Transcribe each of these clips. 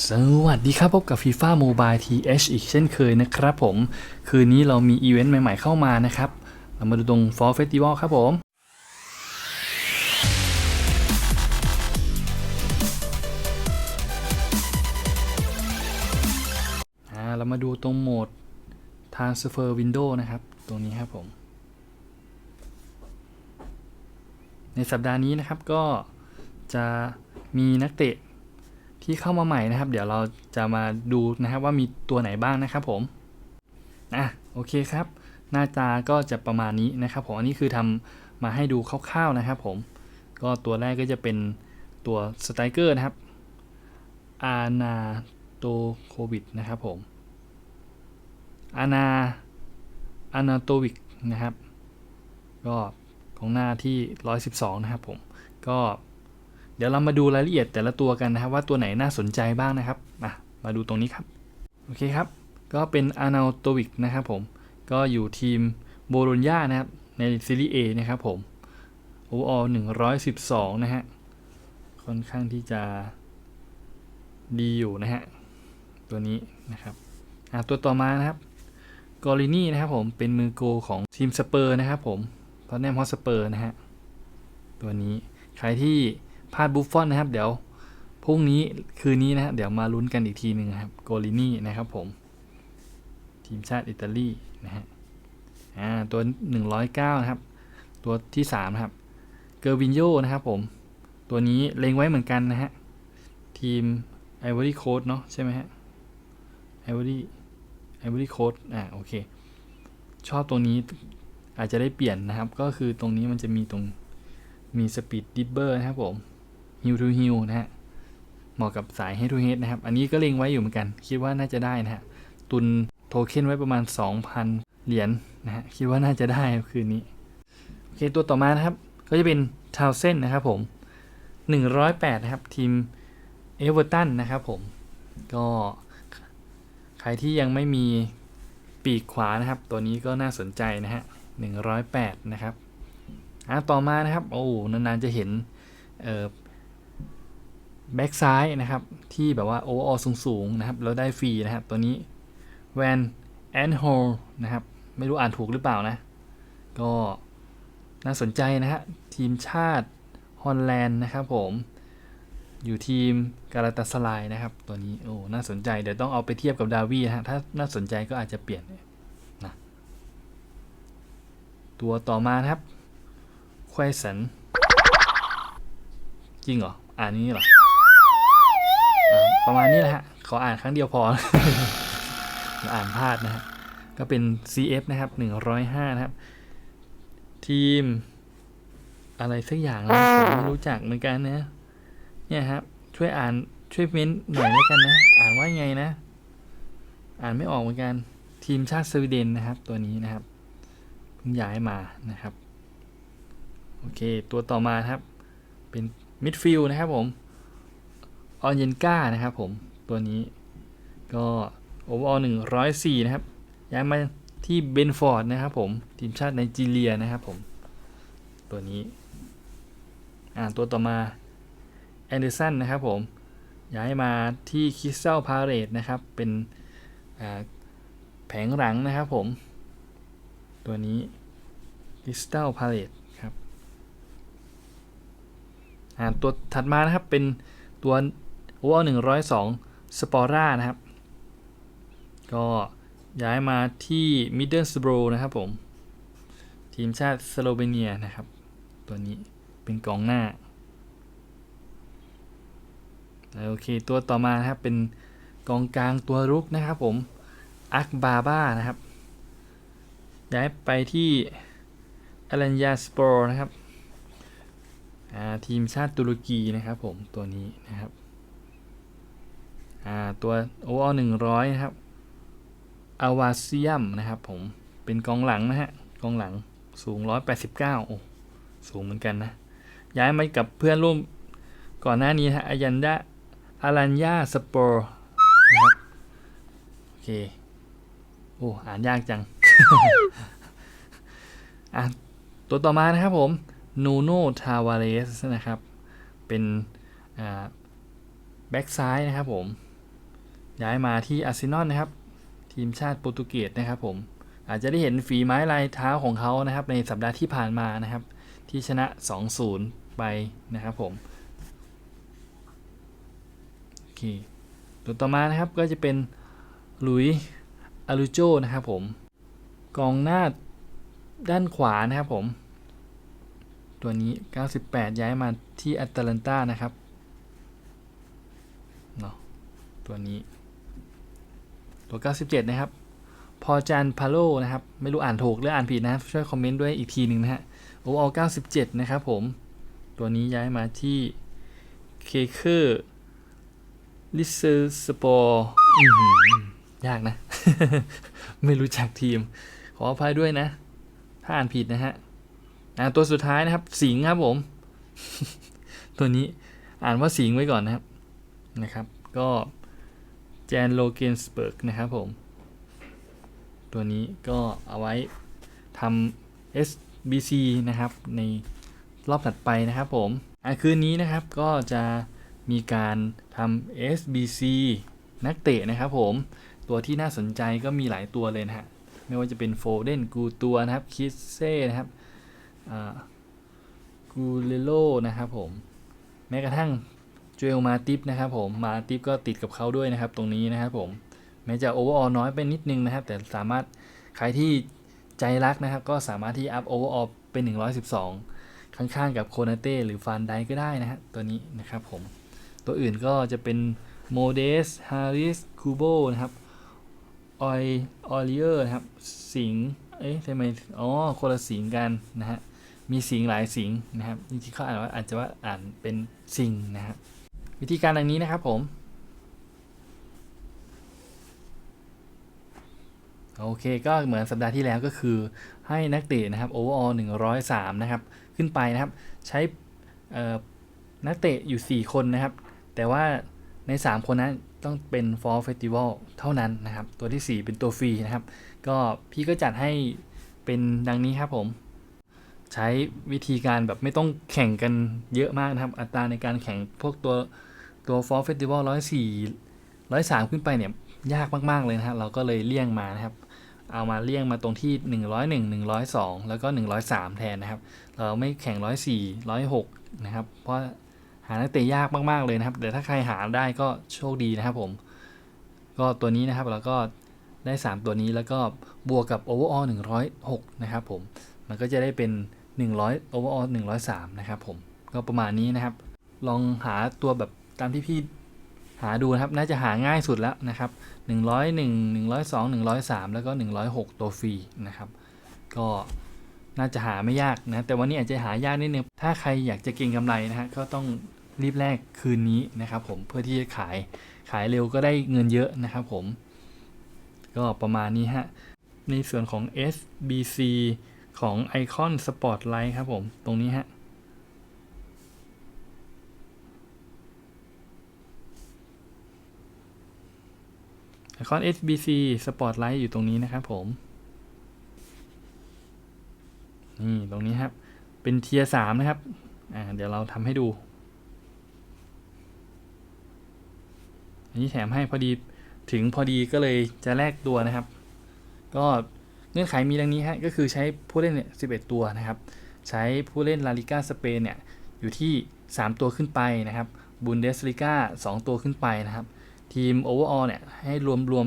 สวัสดีครับพบกับ FIFA Mobile TH อีกเช่นเคยนะครับผม คืนนี้เรามีอีเวนต์ใหม่ ๆ เข้ามานะครับ เรามาดูตรง Fall Festival ครับผมอ่าเรามาดูตรงโหมด Transfer Window นะครับ ตรงนี้ครับผม ในสัปดาห์นี้นะครับก็จะมีนักเตะ ที่เข้ามาใหม่นะครับ เดี๋ยวเราจะมาดูนะครับว่ามีตัวไหนบ้างนะครับผมอะโอเคครับ หน้าตาก็จะประมาณนี้นะครับผมอันนี้คือทำมาให้ดูคร่าวๆนะครับ ผม ก็ตัวแรกก็จะเป็นตัวสไตเกอร์นะครับอานาโตโควิดนะครับผมอานาอานาโตวิกนะครับ ก็ของหน้าที่ 112 นะครับผม ก็ เดี๋ยวเรามาดูรายละเอียดแต่ละตัวกันนะครับว่าตัวไหนน่าสนใจบ้างนะครับมามาดูตรงนี้ครับ โอเคครับ ก็เป็นอานาโตวิกนะครับผม ก็อยู่ทีมโบโลญญานะครับ ในซีรีส์ A นะครับผมโอเวอร์112นะฮะ ค่อนข้างที่จะดีอยู่นะฮะ ตัวนี้นะครับอะตัวต่อมานะครับกอรินี่นะครับผม เป็นมือโกของทีมสเปอร์นะครับผมตอนแนมฮอสเปอร์นะฮะ ตัวนี้ ใครที่ พลาดบุฟฟอนนะครับ เดี๋ยวพรุ่งนี้คืนนี้นะฮะเดี๋ยวมาลุ้นกันอีกทีหนึ่งครับโกลินี่นะครับผม ทีมชาติอิตาลีนะฮะอ่าตัว 109 นะครับ ตัวที่3นะครับเกอร์วินโยนะครับผมตัวนี้เล็งไว้เหมือนกันนะฮะ ทีมไอวอรี่โคดเนาะใช่ไหมฮะไอวอรี่ไอวอรี่โคดอ่าโอเค ชอบตรงนี้อาจจะได้เปลี่ยนนะครับ ก็คือตรงนี้มันจะมีตรงมีสปีดดิบเบอร์นะครับผม ฮิวทูฮิวนะฮะ เหมาะกับสาย head to head นะครับ อันนี้ก็เล็งไว้อยู่เหมือนกัน คิดว่าน่าจะได้นะฮะ ตุนโทเค็นไว้ประมาณ 2,000 เหรียญนะฮะ คิดว่าน่าจะได้คืนนี้ โอเค ตัวต่อมานะครับ ก็จะเป็นทาวเซนนะครับผม 108 นะครับ ทีมเอเวอร์ตันนะครับผม ก็ใครที่ยังไม่มีปีกขวานะครับ ตัวนี้ก็น่าสนใจนะฮะ 108 นะครับอะต่อมานะครับ โอ้ นานๆจะเห็นเอ่อ แบ็กซ้ายนะครับ ที่แบบว่าโอเวอร์ออสูงๆนะครับแล้วได้ฟรีนะครับ ตัวนี้แวนแอนโฮนะครับ ไม่รู้อ่านถูกหรือเปล่านะ ก็น่าสนใจนะฮะ ทีมชาติฮอลแลนด์นะครับผม อยู่ทีมกาลาตาสลายนะครับ ตัวนี้โอ้น่าสนใจ เดี๋ยวต้องเอาไปเทียบกับดาวีนะฮะถ้าน่าสนใจก็อาจจะเปลี่ยนนะตัวต่อมานะครับควายสันจริงเหรอ อ่านนี้เหรอ ประมาณนี้แหละฮะ ขออ่านครั้งเดียวพอ อ่านพลาดนะฮะ ก็เป็น CF นะครับ 105 นะครับ ทีม อะไรสักอย่างนะผมไม่รู้จักเหมือนกันนะ เนี่ยครับ ช่วยอ่านช่วยเม้นหน่อยแล้วกันนะ อ่านว่าไงนะ อ่านไม่ออกเหมือนกัน ทีมชาติสวีเดนนะครับ ตัวนี้นะครับเพิ่งย้ายมานะครับ โอเค ตัวต่อมาครับ เป็นมิดฟิลด์นะครับผม ออนเยนก้านะครับผมตัวนี้ก็โอเวอร์หนึ่งร้อยสี่นะครับย้ายมาที่เบนฟอร์ดนะครับผมทีมชาติไนจีเรียนะครับผมตัวนี้อ่าตัวต่อมาแอนเดอร์สันนะครับผมย้ายมาที่คิสตัลพาเรตนะครับเป็นอ่าแผงหลังนะครับผม ตัวนี้คิสตัลพาเรตครับอ่าตัวถัดมานะครับเป็นตัว โอเวอร์หนึ่งร้อยสองสปอร่านะครับ ก็ย้ายมาที่มิดเดิลสโบรนะครับผม ทีมชาติสโลเวเนียนะครับ ตัวนี้เป็นกองหน้า โอเค ตัวต่อมานะครับ เป็นกองกลางตัวรุกนะครับผม อักบาบ้านะครับ ย้ายไปที่อลันยาสปอร์นะครับ ทีมชาติตุรกีนะครับผม ตัวนี้นะครับ ตัวโอเวอร์หนึ่งร้อยนะครับอาวาเซียมนะครับผมเป็นกองหลังนะฮะกองหลังสูง 189 โอ้ สูงเหมือนกันนะ ย้ายมากับเพื่อนร่วมก่อนหน้านี้นะอายันดาอารันยาสปอร์นะครับโอเค โอ้ อ่านยากจัง อะ ตัวต่อมานะครับผมนูโนทาวาเรสนะครับ เป็นแบ็กซ้ายนะครับผม ย้ายมาที่อาร์เซนอลนะครับ ทีมชาติโปรตุเกสนะครับผมอาจจะได้เห็นฝีไม้ลายเท้าของเขานะครับ ในสัปดาห์ที่ผ่านมานะครับ ที่ชนะ 2-0 ไปนะครับผมโอเคตัวต่อมานะครับก็จะเป็นลุยอารูโจนะครับผมกองหน้าด้านขวานะครับผม ตัวนี้ 98 ย้ายมาที่แอตแลนตานะครับเนาะตัวนี้ ตัว 97 นะครับ พอจันพาโลนะครับ ไม่รู้อ่านถูกหรืออ่านผิดนะช่วยคอมเมนต์ด้วยอีกทีหนึ่งนะฮะโอเอ97 นะครับผม ตัวนี้ย้ายมาที่เคเคอร์ลิเซอร์สปอร์ยากนะ ไม่รู้จักทีม ขออภัยด้วยนะ ถ้าอ่านผิดนะฮะตัวสุดท้ายนะครับ สิงห์ครับผม ตัวนี้อ่านว่าสิงห์ไว้ก่อนนะครับนะครับ ก็ จนโลเกนสเบิร์กนะครับผม ตัวนี้ก็เอาไว้ทำ SBC นะครับ ในรอบถัดไปนะครับผมอะคืนนี้นะครับก็จะมีการทำ SBC นักเตะนะครับผม ตัวที่น่าสนใจก็มีหลายตัวเลยนะฮะ ไม่ว่าจะเป็นโฟเดนกูตัวนะครับ คิสเซ่นะครับกูเลโลนะครับผม แม้กระทั่ง จูเอลมาติฟนะครับผมมาติฟก็ติดกับเขาด้วยนะครับ ตรงนี้นะครับผมแม้จะโอเวอร์ออลน้อยไปนิดนึงนะครับ แต่สามารถใครที่ใจรักนะครับ ก็สามารถที่อัพโอเวอร์ออลเป็น 112 ข้างๆกับโคนาเต้หรือฟานไดก็ได้นะฮะตัวนี้นะครับผม ตัวอื่นก็จะเป็นโมเดสฮาริสคูโบนะครับออยออลิเออร์นะครับ สิงห์เอ๊ะทำไม อ๋อ คนละสิงห์กันนะฮะ มีสิงห์หลายสิงห์นะครับ จริงๆเขาอ่านว่าอาจจะว่าอ่านเป็นสิงห์นะครับ วิธีการดังนี้นะครับผม โอเคก็เหมือนสัปดาห์ที่แล้วก็คือให้นักเตะนะครับ overall 103นะครับ ขึ้นไปนะครับ ใช้นักเตะอยู่ 4 คนนะครับ แต่ว่าใน 3 คนนั้นต้องเป็น for festival เท่านั้นนะครับ ตัวที่ 4 เป็นตัวฟรีนะครับ ก็พี่ก็จัดให้เป็นดังนี้ครับผม ใช้วิธีการแบบไม่ต้องแข่งกันเยอะมากนะครับ อัตราในการแข่งพวกตัว ตัว for festival 104 103ขึ้นไปเนี่ย ยากมาก ๆ เลยนะฮะ เราก็เลยเลี่ยงมานะครับ เอามาเลี่ยงมาตรงที่ 101 102 แล้วก็ 103 แทนนะครับ เราไม่แข่ง 104 106 นะครับ เพราะหานักเตะยากมากๆเลยนะครับ แต่ถ้าใครหาได้ก็โชคดีนะครับผม ก็ตัวนี้นะครับเราก็ได้ 3 ตัวนี้แล้วก็บวกกับ overall 106 นะครับผม มันก็จะได้เป็น 100 overall 103 นะครับผม ก็ประมาณนี้นะครับ ลองหาตัวแบบ ตามที่พี่หาดูนะครับ น่าจะหาง่ายสุดแล้วนะครับ 101 102 103 แล้วก็ 106 ตัวฟรีนะครับ ก็น่าจะหาไม่ยากนะ แต่วันนี้อาจจะหายากนิดนึง ถ้าใครอยากจะเก็งกำไรนะฮะ ก็ต้องรีบแลกคืนนี้นะครับผม เพื่อที่จะขาย ขายเร็วก็ได้เงินเยอะนะครับผม ก็ประมาณนี้ฮะ ในส่วนของ SBC ของ Icon Spotlight ครับผม ตรงนี้ฮะ คอน SBC Spotlight อยู่ตรงนี้นะครับผม นี่ตรงนี้ครับ เป็นเทียร์สามนะครับ อ่า เดี๋ยวเราทำให้ดู อันนี้แถมให้พอดีถึงพอดีก็เลยจะแลกตัวนะครับ ก็เงื่อนไขมีดังนี้ฮะ ก็คือใช้ผู้เล่นเนี่ย11 ตัวนะครับ ใช้ผู้เล่นลาลิก้าสเปนเนี่ย อยู่ที่ 3 ตัวขึ้นไปนะครับบุนเดสลิก้า2ตัวขึ้นไปนะครับ ทีม overall เนี่ยให้รวมรวม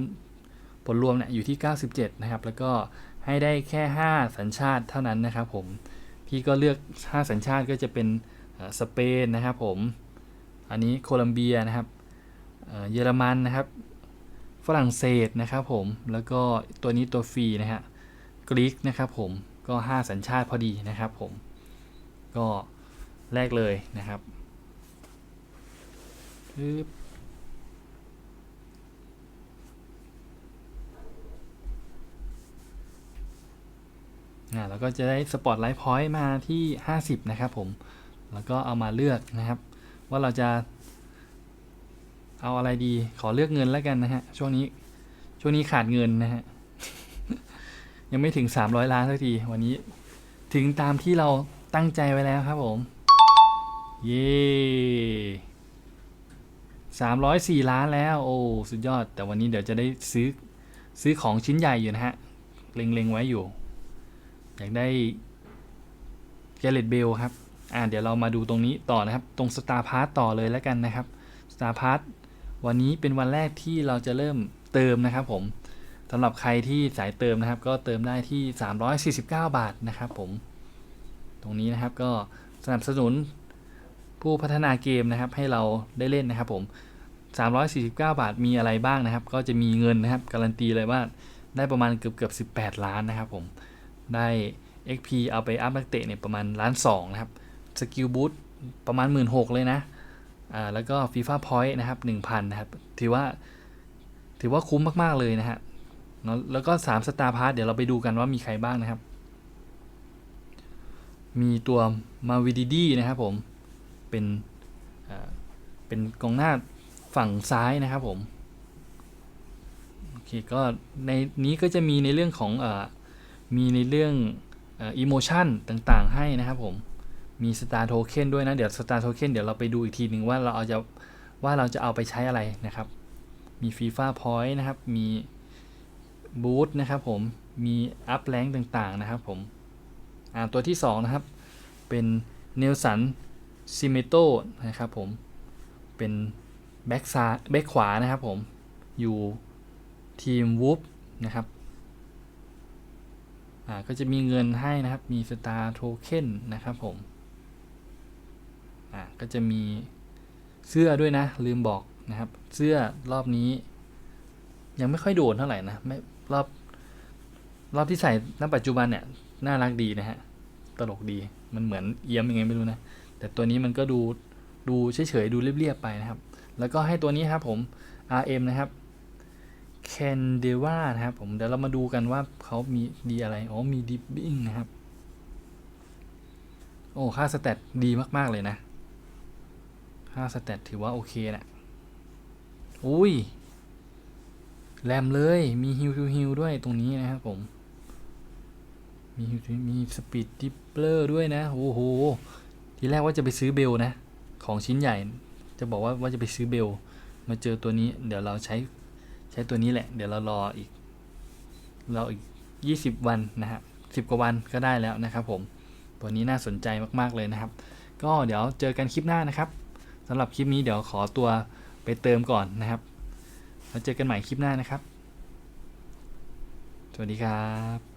ผลรวมเนี่ยอยู่ที่ 97 นะครับ แล้วก็ให้ได้แค่ 5 สัญชาติเท่านั้นนะครับผม พี่ก็เลือก 5 สัญชาติก็จะเป็นสเปนนะครับผม อันนี้โคลัมเบียนะครับเยอรมันนะครับ ฝรั่งเศสนะครับผม แล้วก็ตัวนี้ตัวฟรีนะฮะ กรีกนะครับผม ก็ 5 สัญชาติพอดีนะครับผม ก็แรกเลยนะครับปึ๊บ อ่าเราก็จะได้สปอตไลท์พอยต์มาที่ 50 นะครับผม แล้วก็เอามาเลือกนะครับ ว่าเราจะเอาอะไรดีขอเลือกเงินแล้วกันนะฮะ ช่วงนี้ช่วงนี้ขาดเงินนะฮะ ยังไม่ถึง 300 ล้านสักที วันนี้ถึงตามที่เราตั้งใจไว้แล้วครับผม เย้304ล้านแล้ว โอ้ สุดยอด แต่วันนี้เดี๋ยวจะได้ซื้อซื้อของชิ้นใหญ่อยู่นะฮะ เล็งๆไว้อยู่ อยากได้เกเลตเบลครับ อ่าเดี๋ยวเรามาดูตรงนี้ต่อนะครับ ตรง Star p a s s ต่อเลยแล้วกันนะครับ Star p a s s วันนี้เป็นวันแรกที่เราจะเริ่มเติมนะครับผมสำหรับใครที่สายเติมนะครับ ก็เติมได้ที่ 349 บาทนะครับผม ตรงนี้นะครับก็สนับสนุนผู้พัฒนาเกมนะครับ ให้เราได้เล่นนะครับผม 349 บาทมีอะไรบ้างนะครับ ก็จะมีเงินนะครับ การันตีเลยว่าได้ประมาณเกือบเกือบ18 ล้านนะครับผม ได้ XP เอาไปอัพนักเตะเนี่ยประมาณล้านสองนะครับ สกิลบูทประมาณ 1 6ื่นเลยนะอ่าแล้วก็ FIFA Point นะครับ1,000นะครับ ถือว่า ถือว่าคุ้มมาก ๆ เลยนะฮะแล้วก็3 Star Pass เดี๋ยวเราไปดูกันว่ามีใครบ้างนะครับ มีตัวมาวิดดีนะครับผม เป็นเป็นกองหน้าฝั่งซ้ายนะครับผม โอเค ก็ในนี้ก็จะมีในเรื่องของอ มีในเรื่องอิโมชันต่างๆ ให้นะครับผม มี Star Token ด้วยนะ เดี๋ยว Star Token เดี๋ยวเราไปดูอีกทีหนึ่งว่าเราเอาจะว่าเราจะเอาไปใช้อะไรนะครับ มี FIFA Point นะครับ มีบูธนะครับผม มีอัพแรงต่างๆนะครับผม ตัวที่ 2 นะครับ เป็นเนลสันซิเมโตนะครับผม เป็นแบ็กซ้ายแบ็กขวานะครับผม อยู่ทีมวูฟนะครับ อ่าก็จะมีเงินให้นะครับ มี Star Token นะครับผม อ่าก็จะมีเสื้อด้วยนะ ลืมบอกนะครับ เสื้อรอบนี้ ยังไม่ค่อยโดนเท่าไหร่นะไม่รอบรอบที่ใส่ณปัจจุบันเนี่ย น่ารักดีนะฮะ ตลกดีมันเหมือนเอี้ยมยังไงไม่รู้นะ แต่ตัวนี้มันก็ดูดูเฉยๆดูเรียบๆไปนะครับ แล้วก็ให้ตัวนี้ครับผม RM นะครับ c a n d e v a นะครับผมเดี๋ยวเรามาดูกันว่าเขามีดีอะไร อ๋อ มีดิบบิ้งนะครับ โอ้ ค่าสเตตดีมาก ๆ เลยนะ ค่าสเตตถือว่าโอเคนะอุ้ย แรมเลย มีฮิวฮิวฮิวด้วยตรงนี้นะครับผม มีฮิวมีสปีดดิปเปอร์ด้วยนะ โอ้โห ทีแรกว่าจะไปซื้อเบลนะ ของชิ้นใหญ่ จะบอกว่าว่าจะไปซื้อเบล มาเจอตัวนี้ เดี๋ยวเราใช้ ช้ตัวนี้แหละ เดี๋ยวเรารออีกเราอีก 20 วันนะฮะสิบกว่าวันก็ได้แล้วนะครับผม ตัวนี้น่าสนใจมากๆเลยนะครับ ก็เดี๋ยวเจอกันคลิปหน้านะครับสำหรับคลิปนี้เดี๋ยวขอตัวไปเติมก่อนนะครับแล้วเจอกันใหม่คลิปหน้านะครับ สวัสดีครับ